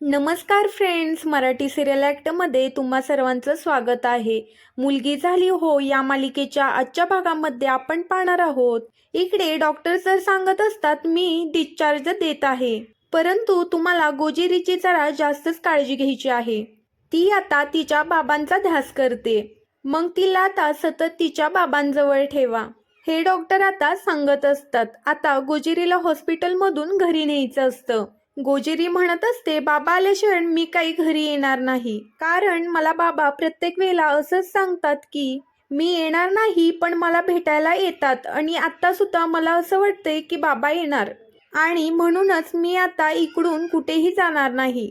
नमस्कार friends Marathi serial ॲक्टमध्ये तुम्हा सर्वांचं स्वागत आहे. मुलगी झाली हो या मालिकेच्या आजच्या भागामध्ये आपण पाहणार आहोत. इकडे डॉक्टर सर सांगत असतात मी डिस्चार्ज देत आहे. परंतु तुम्हाला गोजेरीची जरा जास्तच काळजी घ्यायची आहे. ती आता तिच्या बाबांचा ध्यास करते. मग तिला आता सतत तिच्या बाबांजवळ ठेवा. हे डॉक्टर आता सांगत असतात. आता गोजेरीला हॉस्पिटलमधून घरी न्यायचं असतं. गोजेरी म्हणत असते बाबा आल्याशिवाय मी काही घरी येणार नाही. कारण मला बाबा प्रत्येक वेळेला असंच सांगतात की मी येणार नाही पण मला भेटायला येतात. आणि आत्ता सुद्धा मला असं वाटतंय की बाबा येणार. आणि म्हणूनच मी आता इकडून कुठेही जाणार नाही.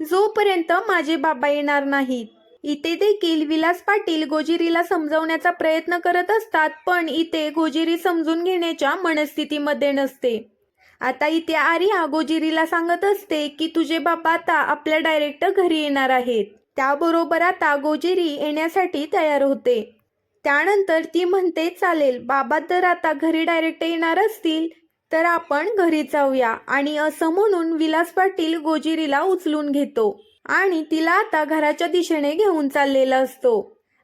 जोपर्यंत माझे बाबा येणार नाहीत. इथे देखील विलास पाटील गोजिरीला समजवण्याचा प्रयत्न करत असतात पण इथे गोजिरी समजून घेण्याच्या मनस्थितीमध्ये नसते. आता इथे आर्या गोजिरीला सांगत असते की तुझे बाबा आता आपल्या डायरेक्ट घरी येणार आहेत. त्याबरोबर आता गोजिरी येण्यासाठी तयार होते. त्यानंतर ती म्हणते चालेल बाबा तर आता घरी डायरेक्ट येणार असतील तर आपण घरी जाऊया. आणि असं म्हणून विलास पाटील गोजिरीला उचलून घेतो आणि तिला आता घराच्या दिशेने घेऊन चाललेला असतो.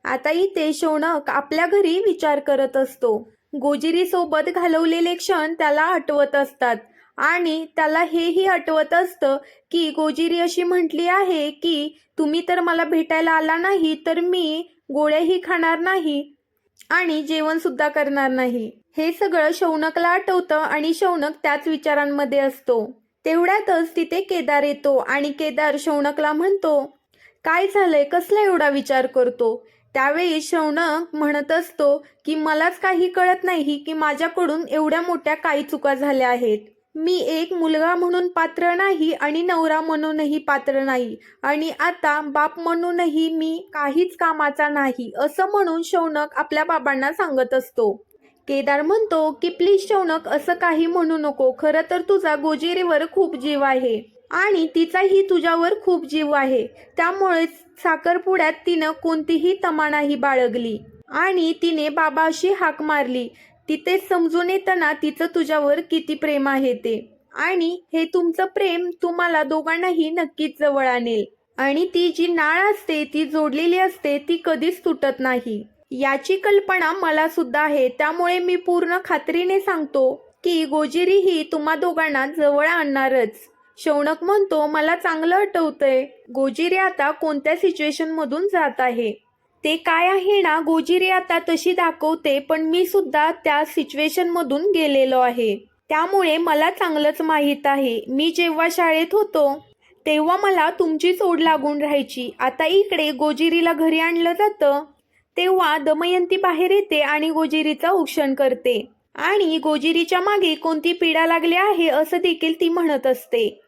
आता इथे शौनक आपल्या घरी विचार करत असतो. गोजिरीसोबत घालवलेले क्षण त्याला आठवत असतात. आणि त्याला हेही आठवत असतं की गोजिरी अशी म्हटली आहे की तुम्ही तर मला भेटायला आला नाही तर मी गोळ्याही खाणार नाही आणि जेवण सुद्धा करणार नाही. हे सगळं शौनकला आठवतं आणि शौनक त्याच विचारांमध्ये असतो. तेवढ्यातच तिथे केदार येतो आणि केदार शौनकला म्हणतो काय झालंय? कसला एवढा विचार करतो? त्यावेळी शौनक म्हणत असतो की मलाच काही कळत नाही की माझ्याकडून एवढ्या मोठ्या काही चुका झाल्या आहेत. मी एक मुलगा म्हणून पात्र नाही आणि नवरा म्हणूनही पात्र नाही. आणि आता बाप म्हणूनही मी काहीच कामाचा नाही असं म्हणून शौनक आपल्या बाबांना सांगत असतो. केदार म्हणतो की प्लीज शौनक असं काही म्हणू नको. खरं तर तुझा गोजिरीवर खूप जीव आहे. आणि तिचाही तुझ्यावर खूप जीव आहे. त्यामुळेच साखरपुड्यात तिनं कोणतीही तमानाही बाळगली. आणि तिने बाबाशी हाक मारली. तिथे समजून येताना तिचं तुझ्यावर किती प्रेम आहे ते. आणि हे तुमचं प्रेम तुम्हाला दोघांनाही नक्कीच जवळ आणेल. आणि ती जी नाळ असते ती जोडलेली असते ती कधीच तुटत नाही. याची कल्पना मला सुद्धा आहे. त्यामुळे मी पूर्ण खात्रीने सांगतो की गोजिरी ही तुम्हा दोघांना जवळ आणणारच. शौनक म्हणतो मला चांगलं आठवतंय. गोजिरी आता कोणत्या सिच्युएशन मधून जात आहे? ते काय आहे ना गोजिरी आता तशी दाखवते पण मी सुद्धा त्या सिच्युएशन मधून गेलेलो आहे. त्यामुळे मला चांगलंच माहीत आहे. मी जेव्हा शाळेत होतो तेव्हा मला तुमची ओढ लागून राहायची. आता इकडे गोजिरीला घरी आणलं जातं. तेव्हा दमयंती बाहेर येते आणि गोजिरीचं औक्षण करते. आणि गोजिरीच्या मागे कोणती पीडा लागली आहे असं देखील ती म्हणत असते.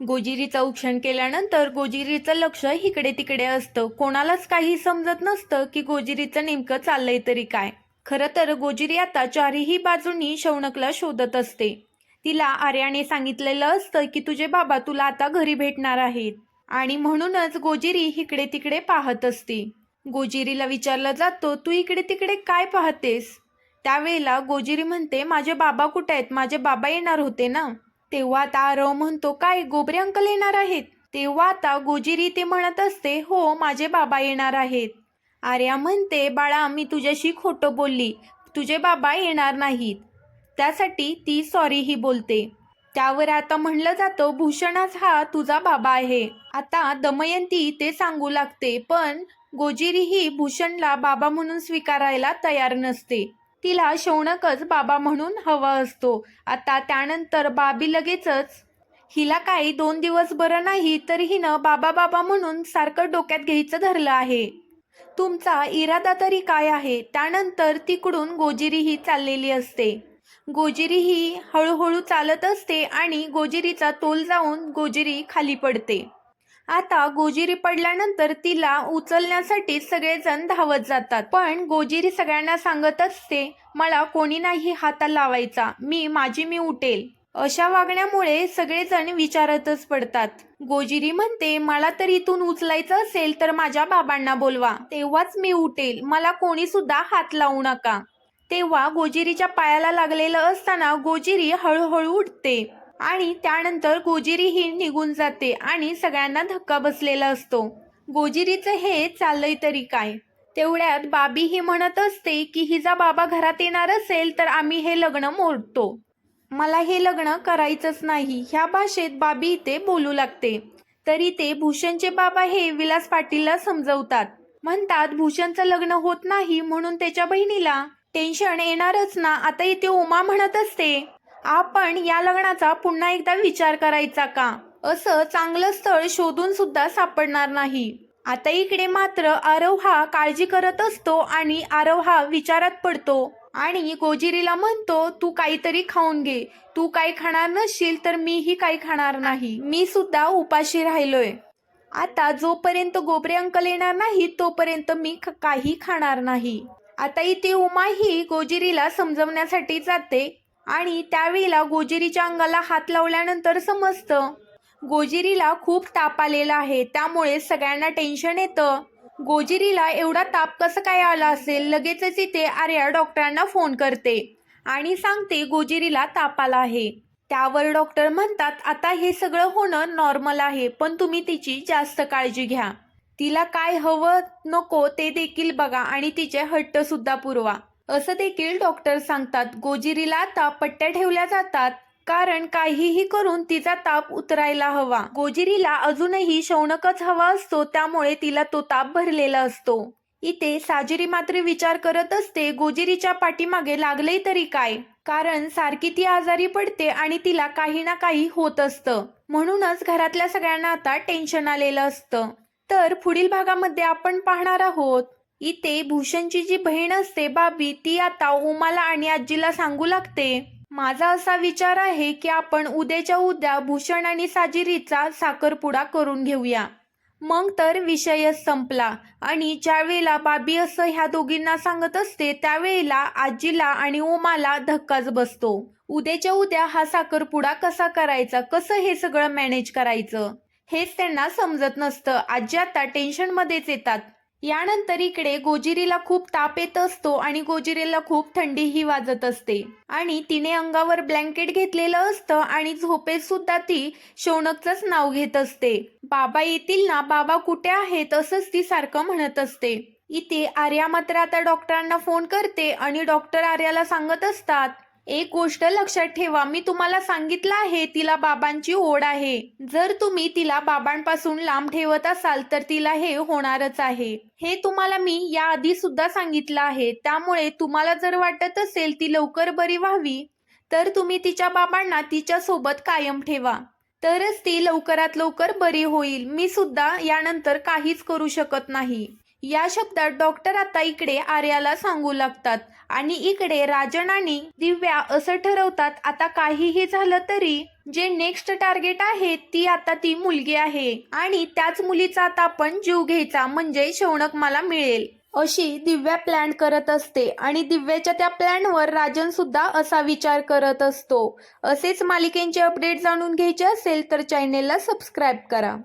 गोजिरीचं उक्षण केल्यानंतर गोजिरीचं लक्ष इकडे तिकडे असतं. कोणालाच काही समजत नसतं की गोजिरीचं नेमकं चाललंय तरी काय. खरं तर गोजिरी आता चारही बाजूंनी शौनकला शोधत असते. तिला आर्याने सांगितलेलं असतं की तुझे बाबा तुला आता घरी भेटणार आहेत. आणि म्हणूनच गोजिरी इकडे तिकडे पाहत असते. गोजिरीला विचारलं जातो तू इकडे तिकडे काय पाहतेस? त्यावेळेला गोजिरी म्हणते माझे बाबा कुठे आहेत? माझे बाबा येणार होते ना. तेव्हा आता आरव म्हणतो काय गोबरे अंकल येणार आहेत? तेव्हा आता गोजिरी ते म्हणत असते हो माझे बाबा येणार आहेत. आर्या म्हणते बाळा मी तुझ्याशी खोटं बोलली. तुझे बाबा येणार नाहीत. त्यासाठी ती सॉरीही बोलते. त्यावर आता म्हणलं जातं भूषणच हा तुझा बाबा आहे. आता दमयंती ते सांगू लागते पण गोजिरी ही भूषणला बाबा म्हणून स्वीकारायला तयार नसते. तिला शौनकच बाबा म्हणून हवा असतो. आता त्यानंतर बाबी लगेचच हिला काही दोन दिवस बरं नाही तर हिनं बाबा बाबा म्हणून सारखं डोक्यात घ्यायचं धरलं आहे. तुमचा इरादा तरी काय आहे? त्यानंतर तिकडून गोजिरी ही चाललेली असते. गोजिरी ही हळूहळू चालत असते आणि गोजिरीचा तोल जाऊन गोजिरी खाली पडते. आता गोजिरी पडल्यानंतर तिला उचलण्यासाठी सगळेजण धावत जातात. पण गोजिरी सगळ्यांना सांगत असते मला कोणी नाही हाता लावायचा. मी माझी मी उठेल. अशा वागण्यामुळे सगळेजण विचारतच पडतात. गोजिरी म्हणते मला तर इथून उचलायचं असेल तर माझ्या बाबांना बोलवा. तेव्हाच मी उठेल. मला कोणी सुद्धा हात लावू नका. तेव्हा गोजिरीच्या पायाला लागलेलं असताना गोजिरी हळूहळू उठते. आणि त्यानंतर गोजिरीही निघून जाते आणि सगळ्यांना धक्का बसलेला असतो. गोजिरीचं हे चाललंय तरी काय? तेवढ्यात बाबी ही म्हणत असते की हिचा बाबा घरात येणार असेल तर आम्ही हे लग्न मोडतो. मला हे लग्न करायचंच नाही ह्या भाषेत बाबी इथे बोलू लागते. तरी ते भूषणचे बाबा हे विलास पाटीलला समजवतात. म्हणतात भूषणचं लग्न होत नाही म्हणून त्याच्या बहिणीला टेन्शन येणारच ना आता इथे उमा म्हणत असते. आपण या लग्नाचा पुन्हा एकदा विचार करायचा का? असं चांगलं स्थळ शोधून सुद्धा सापडणार नाही. आता इकडे मात्र आरव हा काळजी करत असतो आणि आरव हा विचारात पडतो. आणि गोजिरीला म्हणतो तू काहीतरी खाऊन घे. तू काही खाणार नसशील तर मीही काही खाणार नाही. मी सुद्धा उपाशी राहिलोय. आता जोपर्यंत गोबरे अंकल येणार नाही तोपर्यंत मी ख- काही खाणार नाही. आता इथे उमा ही गोजिरीला समजवण्यासाठी जाते. आणि त्यावेळेला गोजिरीच्या अंगाला हात लावल्यानंतर समजतं. गोजिरीला खूप ताप आलेला आहे. त्यामुळे सगळ्यांना टेन्शन येतं. गोजिरीला एवढा ताप कसं काय आला असेल लगेचच इथे आर्या डॉक्टरांना फोन करते आणि सांगते गोजिरीला ताप आला आहे. त्यावर डॉक्टर म्हणतात आता हे सगळं होणं नॉर्मल आहे पण तुम्ही तिची जास्त काळजी घ्या. तिला काय हवं नको ते देखील बघा आणि तिचे हट्ट सुद्धा पुरवा. असं देखील डॉक्टर सांगतात गोजिरीला आता पट्ट्या ठेवल्या जातात कारण काहीही करून तिचा ताप उतरायला हवा. गोजिरीला अजूनही शौनकच हवा असतो त्यामुळे तिला तो ताप भरलेला असतो. इथे साजिरी मात्र विचार करत असते गोजिरीच्या पाठीमागे लागले तरी काय? कारण सारखी ती आजारी पडते आणि तिला काही ना काही होत असतं. म्हणूनच घरातल्या सगळ्यांना आता टेन्शन आलेलं असतं. तर पुढील भागामध्ये आपण पाहणार आहोत. इथे भूषणची जी बहीण असते बाबी ती आता उमाला आणि आजीला सांगू लागते. माझा असा विचार आहे की आपण उद्याच्या उद्या भूषण आणि साजिरीचा साखरपुडा करून घेऊया. मग तर विषयच संपला आणि ज्यावेळेला बाबी असं ह्या दोघींना सांगत असते त्यावेळेला आजीला आणि उमाला धक्काच बसतो. उद्याच्या उद्या हा साखरपुडा कसा करायचा कसं हे सगळं मॅनेज करायचं हेच त्यांना समजत नसतं. आजी आता टेन्शनमध्येच येतात. यानंतर इकडे गोजिरीला खूप ताप येत असतो आणि गोजिरीला खूप थंडीही वाजत असते. आणि तिने अंगावर ब्लँकेट घेतलेलं असतं आणि झोपेत सुद्धा ती शौनकचंच नाव घेत असते. बाबा येतील ना बाबा कुठे आहेत? असंच ती सारखं म्हणत असते. इथे आर्या मात्र आता डॉक्टरांना फोन करते आणि डॉक्टर आर्याला सांगत असतात एक गोष्ट लक्षात ठेवा मी तुम्हाला सांगितलं आहे तिला बाबांची ओढ आहे. जर तुम्ही तिला बाबांपासून लांब ठेवत असाल तर तिला हे होणारच आहे. हे तुम्हाला मी याआधी सुद्धा सांगितलं आहे. त्यामुळे तुम्हाला जर वाटत असेल ती लवकर बरी व्हावी तर तुम्ही तिच्या बाबांना तिच्या सोबत कायम ठेवा. तरच ती लवकरात लवकर बरी होईल. मी सुद्धा यानंतर काहीच करू शकत नाही. या शब्दात डॉक्टर आता इकडे आर्याला सांगू लागतात. आणि इकडे राजन आणि दिव्या असं ठरवतात आता काहीही झालं तरी जे नेक्स्ट टार्गेट आहे ती आता ती मुलगी आहे. आणि त्याच मुलीचा आता आपण जीव घ्यायचा म्हणजे शौनक मला मिळेल. अशी दिव्या प्लॅन करत असते. आणि दिव्याच्या त्या प्लॅनवर राजन सुद्धा असा विचार करत असतो. असेच मालिकेंचे अपडेट जाणून घ्यायचे असेल तर चॅनेलला सबस्क्राईब करा.